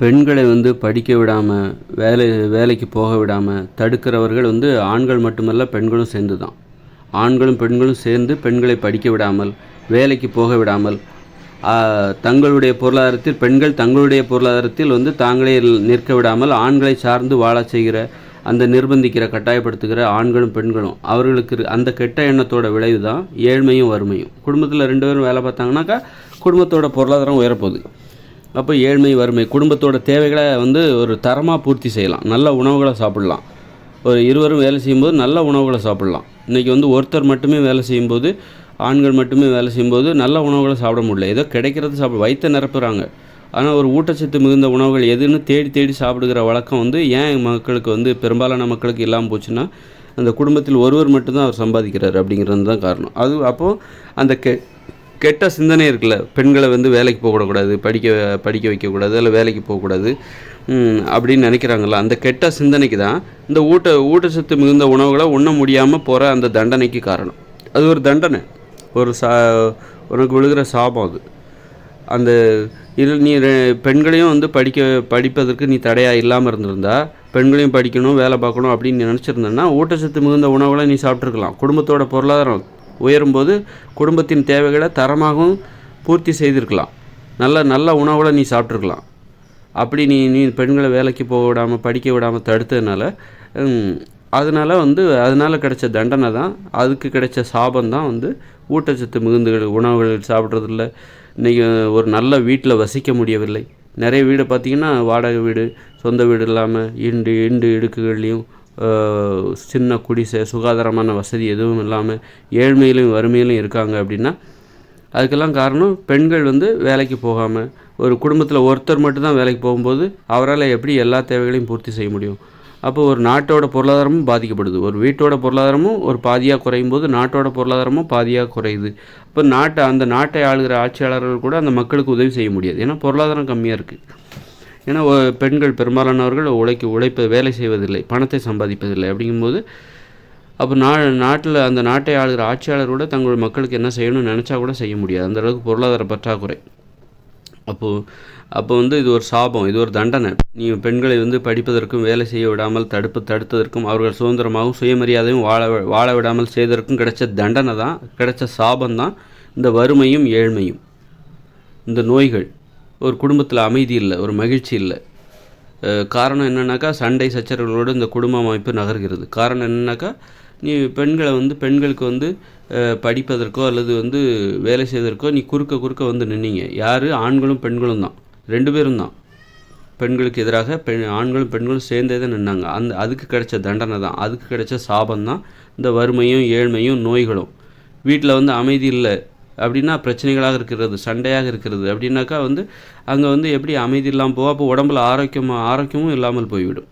பெண்களை வந்து படிக்க விடாமல் வேலை வேலைக்கு போக விடாமல் தடுக்கிறவர்கள் வந்து ஆண்கள் மட்டுமல்ல பெண்களும் சேர்ந்து தான் ஆண்களும் பெண்களும் சேர்ந்து பெண்களை படிக்க விடாமல் வேலைக்கு போக விடாமல் தங்களுடைய பொருளாதாரத்தில் பெண்கள் தங்களுடைய பொருளாதாரத்தில் வந்து தாங்களே நிற்க விடாமல் ஆண்களை சார்ந்து வாழ செய்கிற அந்த நிர்பந்திக்கிற கட்டாயப்படுத்துகிற ஆண்களும் பெண்களும். அவர்களுக்கு அந்த கெட்ட எண்ணத்தோட விளைவு தான் ஏழ்மையும் வறுமையும். குடும்பத்தில் ரெண்டு பேரும் வேலை பார்த்தாங்கனாக்கா குடும்பத்தோட பொருளாதாரம் உயரப்போகுது. அப்போ ஏழ்மை வறுமை குடும்பத்தோட தேவைகளை வந்து ஒரு தரமாக பூர்த்தி செய்யலாம். நல்ல உணவுகளை சாப்பிடலாம். ஒரு இருவரும் வேலை செய்யும்போது நல்ல உணவுகளை சாப்பிடலாம். இன்றைக்கி வந்து ஒருத்தர் மட்டுமே வேலை செய்யும்போது ஆண்கள் மட்டுமே வேலை செய்யும்போது நல்ல உணவுகளை சாப்பிட முடியல. ஏதோ கிடைக்கிறது சாப்பிட வயிற்றை நிரப்புறாங்க. ஆனால் ஒரு ஊட்டச்சத்து மிகுந்த உணவுகள் எதுன்னு தேடி தேடி சாப்பிடுகிற வழக்கம் வந்து ஏன் மக்களுக்கு வந்து பெரும்பாலான மக்களுக்கு இல்லாமல் போச்சுன்னா அந்த குடும்பத்தில் ஒருவர் மட்டும்தான் அவர் சம்பாதிக்கிறார் அப்படிங்கிறது தான் காரணம். அது அப்போது அந்த கெ கெட்ட சிந்தனை இருக்குல்ல. பெண்களை வந்து வேலைக்கு போகக்கூடாது படிக்க படிக்க வைக்கக்கூடாது இல்லை வேலைக்கு போகக்கூடாது. அப்படின்னு நினைக்கிறாங்கல்ல. அந்த கெட்ட சிந்தனைக்கு தான் இந்த ஊட்ட ஊட்டச்சத்து மிகுந்த உணவுகளை உண்ண முடியாமல் போகிற அந்த தண்டனைக்கு காரணம். அது ஒரு தண்டனை. ஒரு சா உனக்கு விழுகிற சாபம் அது. அந்த இதில் நீ பெண்களையும் வந்து படிக்க படிப்பதற்கு நீ தடையாக இல்லாமல் இருந்திருந்தா பெண்களையும் படிக்கணும் வேலை பார்க்கணும் அப்படின்னு நினச்சிருந்தேன்னா ஊட்டச்சத்து மிகுந்த உணவுகளை நீ சாப்பிட்ருக்கலாம் குடும்பத்தோட பொருளாதாரம் உயரும்போது குடும்பத்தின் தேவைகளை தரமாகவும் பூர்த்தி செய்திருக்கலாம். நல்ல நல்ல உணவுகளை நீ சாப்பிட்ருக்கலாம் அப்படி நீ நீ பெண்களை வேலைக்கு போக விடாமல் படிக்க விடாமல் தடுத்ததுனால அதனால் வந்து அதனால் கிடைச்ச தண்டனை தான் அதுக்கு கிடைச்ச சாபம் தான் வந்து ஊட்டச்சத்து மிகுந்துகள் உணவுகள் சாப்பிட்றதில்ல. இன்றைக்கி ஒரு நல்ல வீட்டில் வசிக்க முடியவில்லை. நிறைய வீடு பார்த்திங்கன்னா வாடகை வீடு சொந்த வீடு இல்லாமல் இண்டு இண்டு இடுக்குகள்லேயும் சின்ன குடிசை சுகாதாரமான வசதி எதுவும் இல்லாமல் ஏழ்மையிலும் வறுமையிலும் இருக்காங்க அப்படின்னா அதுக்கெல்லாம் காரணம் பெண்கள் வந்து வேலைக்கு போகாமல் ஒரு குடும்பத்தில் ஒருத்தர் மட்டும்தான் வேலைக்கு போகும்போது அவரால் எப்படி எல்லா தேவைகளையும் பூர்த்தி செய்ய முடியும்? அப்போ ஒரு நாட்டோட பொருளாதாரமும் பாதிக்கப்படுது. ஒரு வீட்டோட பொருளாதாரமும் ஒரு பாதியாக குறையும் போது நாட்டோட பொருளாதாரமும் பாதியாக குறையுது. இப்போ நாட்டை அந்த நாட்டை ஆளுகிற ஆட்சியாளர்கள் கூட அந்த மக்களுக்கு உதவி செய்ய முடியாது. ஏன்னா பொருளாதாரம் கம்மியாக இருக்குது ஏன்னா பெண்கள் பெரும்பாலானவர்கள் உழைக்க உழைப்ப வேலை செய்வதில்லை பணத்தை சம்பாதிப்பதில்லை அப்படிங்கும்போது அப்போ நா நாட்டில் அந்த நாட்டை ஆளுகிற ஆட்சியாளர் கூட தங்கள் மக்களுக்கு என்ன செய்யணும்னு நினச்சா கூட செய்ய முடியாது. அந்த அளவுக்கு பொருளாதார பற்றாக்குறை. அப்போது அப்போ வந்து இது ஒரு சாபம் இது ஒரு தண்டனை. நீ பெண்களை வந்து படிப்பதற்கும் வேலை செய்ய விடாமல் தடுப்பு தடுத்ததற்கும் அவர்கள் சுதந்திரமாகவும் சுயமரியாதையும் வாழ வாழ விடாமல் செய்ததற்கும் கிடைச்ச தண்டனை தான் கிடைச்ச சாபம் தான் இந்த வறுமையும் ஏழ்மையும். இந்த நோய்கள். ஒரு குடும்பத்தில் அமைதி இல்லை ஒரு மகிழ்ச்சி இல்லை. காரணம் என்னன்னாக்கா சண்டை சச்சரவுகளோடு இந்த குடும்ப அமைப்பு நகர்கிறது. காரணம் என்னன்னாக்கா நீ பெண்களை வந்து பெண்களுக்கு வந்து படிப்பதற்கோ அல்லது வந்து வேலை செய்வதற்கோ நீ குறுக்க குறுக்க வந்து நின்னீங்க. யார்? ஆண்களும் பெண்களும் தான். ரெண்டு பேரும் தான். பெண்களுக்கு எதிராக பெண் ஆண்களும் பெண்களும் சேர்ந்தே தான் நின்னாங்க. அந்த அதுக்கு கிடைச்ச தண்டனை தான். அதுக்கு கிடைச்ச சாபம் தான் இந்த வறுமையும் ஏழ்மையும் நோய்களும். வீட்டில் வந்து அமைதி இல்லை. அப்படின்னா பிரச்சனைகளாக இருக்கிறது சண்டையாக இருக்கிறது. அப்படின்னாக்கா வந்து அங்கே வந்து எப்படி அமைதி இல்லாமல் போகும் அப்போ உடம்புல ஆரோக்கியமாக ஆரோக்கியமும் இல்லாமல் போய்விடும்.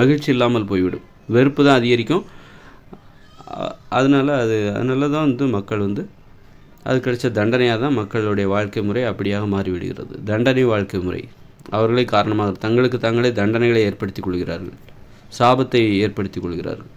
மகிழ்ச்சி இல்லாமல் போய்விடும். வெறுப்பு தான் அதிகரிக்கும். அதனால் அதனால அது அதனால தான் வந்து மக்கள் வந்து அது கிடைச்ச தண்டனையாக தான் மக்களுடைய வாழ்க்கை முறை அப்படியாக மாறிவிடுகிறது. தண்டனை வாழ்க்கை முறை. அவர்களே காரணமாக தங்களுக்கு தாங்களே தண்டனைகளை ஏற்படுத்திக் கொள்கிறார்கள். சாபத்தை ஏற்படுத்திக் கொள்கிறார்கள்.